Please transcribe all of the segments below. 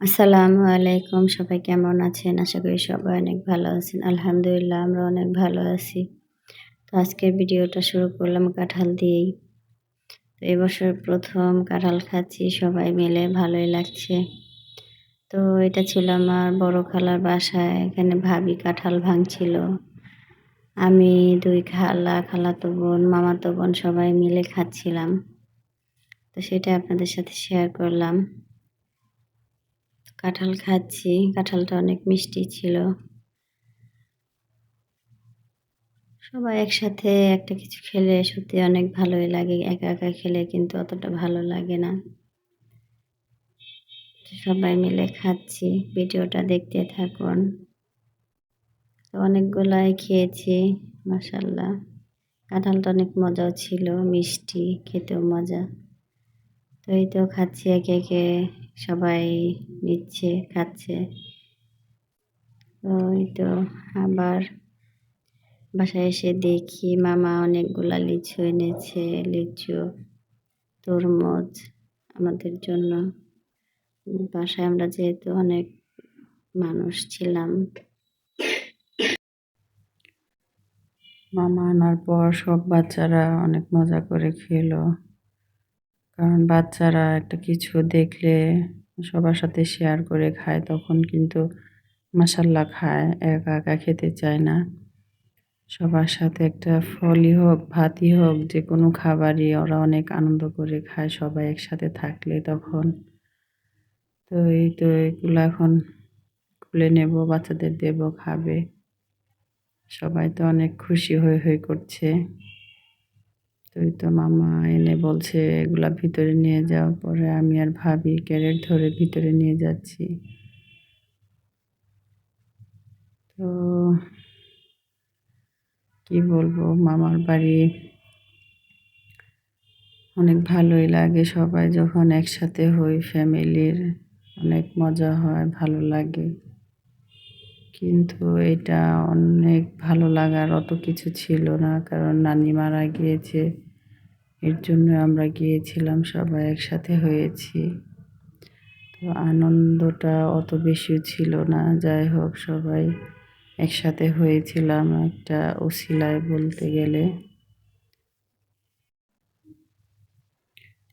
আসসালামু আলাইকুম, সবাই কেমন আছেন? আশা করি সবাই অনেক ভালো আছেন। আলহামদুলিল্লাহ, আমরা অনেক ভালো আছি। তো আজকের ভিডিওটা শুরু করলাম কাঁঠাল দিয়েই। তো এবছর প্রথম কাঁঠাল খাচ্ছি, সবাই মিলে ভালোই লাগছে। তো এটা ছিল আমার বড় খালার বাসায় এখানে ভাবি কাঁঠাল ভাঙছিল। আমি দুই খালা, খালাতো বোন, মামাতো বোন সবাই মিলে খাচ্ছিলাম। তো সেটা আপনাদের সাথে শেয়ার করলাম। কাঁঠাল খাচ্ছি। কাঁঠালটা অনেক মিষ্টি ছিল। সবাই একসাথে একটা কিছু খেলে সত্যি অনেক ভালোই লাগে। একা একা খেলে কিন্তু অতটা ভালো লাগে না। সবাই মিলে খাচ্ছি। ভিডিওটা দেখতে থাকুন। অনেকগুলাই খেয়েছি মাসাল্লাহ কাঁঠালটা অনেক মজাও ছিল, মিষ্টি, খেতেও মজা। তো এই তো খাচ্ছি একে একে। সবাই নিচ্ছে, খাচ্ছে। ওই তো আবার বাসায় এসে দেখি মামা অনেকগুলা লিচু এনেছে, লিচু, তরমুজ আমাদের জন্য। বাসায় আমরা যেহেতু অনেক মানুষ ছিলাম। মামা আনার পর সব বাচ্চারা অনেক মজা করে খেলো। কারণ বাচ্চারা একটা কিছু দেখলে সবার সাথে শেয়ার করে খায়, তখন কিন্তু মশাল্লা খায়, একা একা খেতে চায় না। সবার সাথে একটা ফলই হোক, ভাতই হোক যে কোনো খাবারই ওরা অনেক আনন্দ করে খায়, সবাই একসাথে থাকলে তখন। তো এই তো এগুলো এখন খুলে নেব, বাচ্চাদের দেব, খাবে। সবাই তো অনেক খুশি হয়ে হয়ে করছে। তো এই তো মামা এনে বলছে এগুলা ভিতরে নিয়ে যাও, পরে আমি আর ভাবি ক্যারেট ধরে ভিতরে নিয়ে যাচ্ছি। তো কি বলব, মামার বাড়ি অনেক ভালোই লাগে সবাই, যখন একসাথে হই ফ্যামিলির অনেক মজা হয়, ভালো লাগে। কিন্তু এটা অনেক ভালো লাগার অত কিছু ছিল না, কারণ নানি মারা গিয়েছে। এর জন্য আমরা গিয়েছিলাম, সবাই একসাথে হয়েছি। তো আনন্দটা অত বেশি ছিল না, যাই হোক, সবাই একসাথে হয়েছিলাম একটা ওসিলায় বলতে গেলে।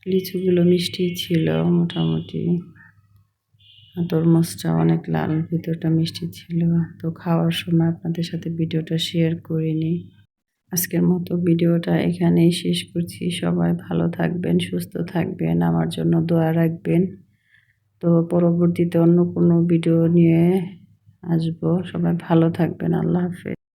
লিচুগুলো মিষ্টি ছিল মোটামুটি। তরমুজটা অনেক লাল, ভিতরটা মিষ্টি ছিল। তো খাওয়ার সময় আপনাদের সাথে ভিডিওটা শেয়ার করিনি। আজকের মতো ভিডিওটা এখানেই শেষ করছি। সবাই ভালো থাকবেন, সুস্থ থাকবেন, আমার জন্য দোয়া রাখবেন। তো পরবর্তীতে অন্য কোনো ভিডিও নিয়ে আসব। সবাই ভালো থাকবেন, আল্লাহ হাফেজ।